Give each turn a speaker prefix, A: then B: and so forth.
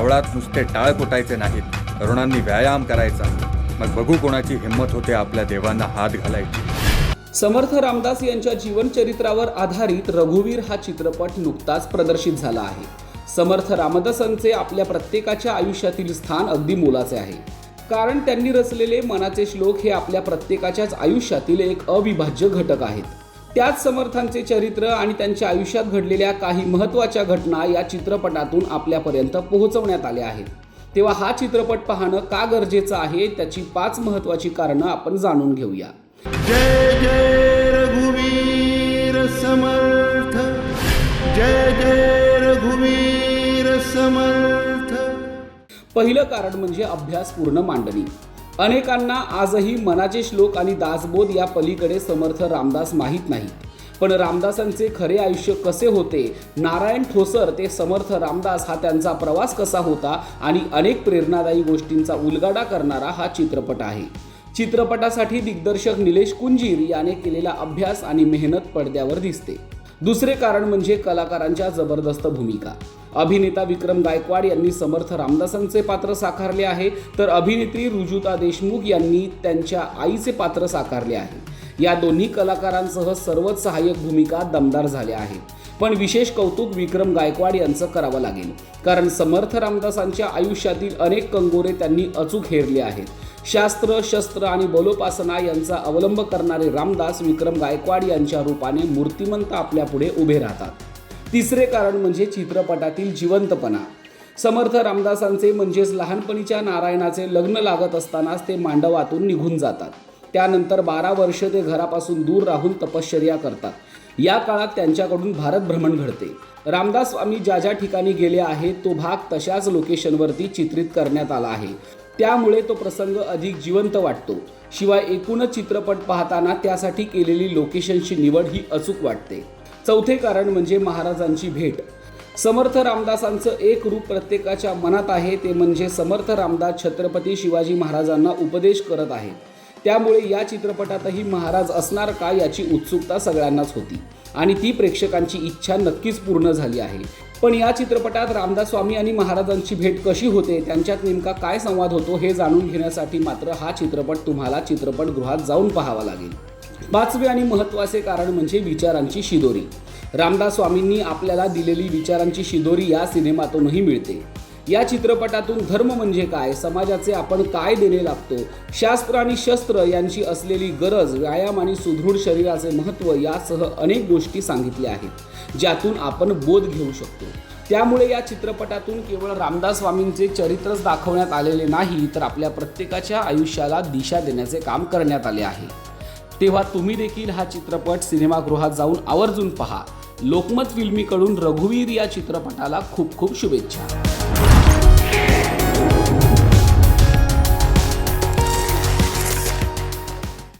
A: कावळात नुसते टाळ कुटायचे नाहीत. तरुणांनी व्यायाम करायचा. मग बघू कोणाची हिंमत होते आपल्या देवांना हात घालायची.
B: समर्थ रामदास यांच्या जीवनचरित्रावर आधारित रघुवीर हा चित्रपट नुकताच प्रदर्शित झाला आहे. समर्थ रामदासांचे आपल्या प्रत्येकाच्या आयुष्यातील स्थान अगदी मोलाचे आहे. कारण त्यांनी रचलेले मनाचे श्लोक हे आपल्या प्रत्येकाच्याच आयुष्यातील एक अविभाज्य घटक आहेत. त्याच समर्थांचे चरित्र आणि त्यांच्या आयुष्यात घडलेल्या काही महत्त्वाच्या घटना या चित्रपटातून आपल्यापर्यंत पोहोचवण्यात आल्या आहेत. तेव्हा हा चित्रपट पाहणं का गरजेचं आहे त्याची पाच महत्त्वाची कारणं आपण जाणून घेऊया.
C: जय जय रघुवीर समर्थ. जय जय रघुवीर समर्थ.
B: पहिलं कारण म्हणजे अभ्यासपूर्ण मांडणी. अनेकांना आजही मनाचे श्लोक आणि दासबोध या पलीकडे समर्थ रामदास माहीत नाहीत. पण रामदासांचे खरे आयुष्य कसे होते? नारायण ठोसर ते समर्थ रामदास हा त्यांचा प्रवास कसा होता? आणि अनेक प्रेरणादायी गोष्टींचा उलगाडा करणारा हा चित्रपट आहे. चित्रपटासाठी दिग्दर्शक निलेश कुंजीर याने केलेला अभ्यास आणि मेहनत पडद्यावर दिसते. दुसरे कारण म्हणजे कलाकारांच्या जबरदस्त भूमिका. अभिनेता विक्रम गायकवाड यांनी समर्थ रामदासांचे पात्र साकारले आहे. तर अभिनेत्री रुजुता देशमुख यांनी त्यांच्या आईचे पात्र साकारले आहे. या दोन्ही कलाकारांसह सर्वच सहाय्यक भूमिका दमदार झाल्या आहेत. पण विशेष कौतुक विक्रम गायकवाड यांचं करावं लागेल. कारण समर्थ रामदासांच्या आयुष्यातील अनेक कंगोरे त्यांनी अचूक हेरले आहेत. शास्त्र शस्त्र आणि बलोपासना यांचा अवलंब करणारे रामदास विक्रम गायकवाड यांच्या रूपाने मूर्तिमंत आपल्यापुढे उभे राहतात. तिसरे कारण म्हणजे चित्रपटातील जिवंतपणा. समर्थ रामदासांचे म्हणजेच लहानपणीच्या नारायणाचे लग्न लागत असतानाच ते मांडवातून निघून जातात. त्यानंतर बारा वर्ष ते घरापासून दूर राहून तपश्चर्या करतात. या काळात त्यांच्याकडून भारत भ्रमण घडते. रामदास स्वामी ज्या ज्या ठिकाणी गेले आहेत तो भाग तशाच लोकेशनवरती चित्रित करण्यात आला आहे. त्यामुळे तो प्रसंग अधिक जिवंत वाटतो. शिवाय एकूणच चित्रपट पाहताना त्यासाठी केलेली लोकेशनची निवड ही अचूक वाटते. चौथे कारण म्हणजे महाराजांची भेट. समर्थ रामदासांचं एक रूप प्रत्येकाच्या मनात आहे ते म्हणजे समर्थ रामदास छत्रपती शिवाजी महाराजांना उपदेश करत आहेत. त्यामुळे या चित्रपटातही महाराज असणार का याची उत्सुकता सगळ्यांनाच होती आणि ती प्रेक्षकांची इच्छा नक्कीच पूर्ण झाली आहे. पण या चित्रपटात रामदास स्वामी आणि महाराजांची भेट कशी होते त्यांच्यात नेमका काय संवाद होतो हे जाणून घेण्यासाठी मात्र हा चित्रपट तुम्हाला चित्रपटगृहात जाऊन पाहावा लागेल. पाचवे आणि महत्त्वाचे कारण म्हणजे विचारांची शिदोरी. रामदास स्वामींनी आपल्याला दिलेली विचारांची शिदोरी या सिनेमातूनही मिळते. या चित्रपटातून धर्म म्हणजे काय समाजाचे आपण काय देणे लागतो शास्त्र आणि शस्त्र यांची असलेली गरज व्यायाम आणि सुदृढ शरीराचे महत्त्व यासह अनेक गोष्टी सांगितल्या आहेत ज्यातून आपण बोध घेऊ शकतो. त्यामुळे या चित्रपटातून केवळ रामदास स्वामींचे चरित्रच दाखवण्यात आलेले नाही तर आपल्या प्रत्येकाच्या आयुष्याला दिशा देण्याचे काम करण्यात आले आहे. तेव्हा तुम्ही देखील हा चित्रपट सिनेमागृहात जाऊन आवर्जून पहा. लोकमत फिल्मीकडून रघुवीर या चित्रपटाला खूप खूप शुभेच्छा.